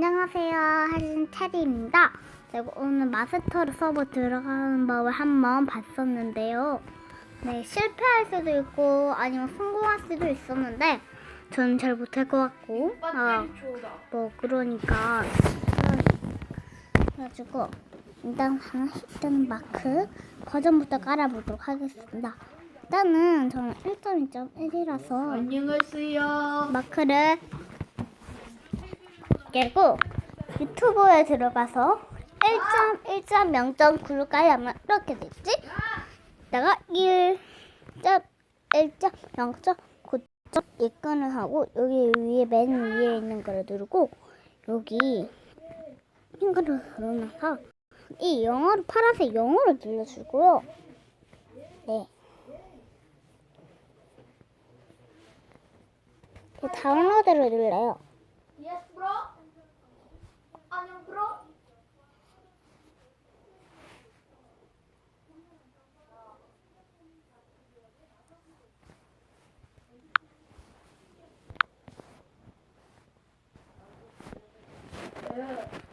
안녕하세요. 하진 체리입니다. 네, 오늘 마스터로 서버 들어가는 법을 한번 봤었는데요. 네, 실패할 수도 있고 아니면 성공할 수도 있었는데 저는 잘 못할 것 같고 아, 뭐 그러니까 그래가지고 일단 하나 일단 마크 버전부터 깔아보도록 하겠습니다. 일단은 저는 1.2.1이라서 안녕하세요. 마크를 깨고 유튜브에 들어가서 1.1.0.9를 깔려면 이렇게 됐지? 내가 1.1.0.9점 입건을 하고 여기 위에 맨 위에 있는 거를 누르고 여기 핑크를 누르면서 이 영어로 파란색 영어를 눌러주고요. 네. 그 다운로드를 눌러요. up.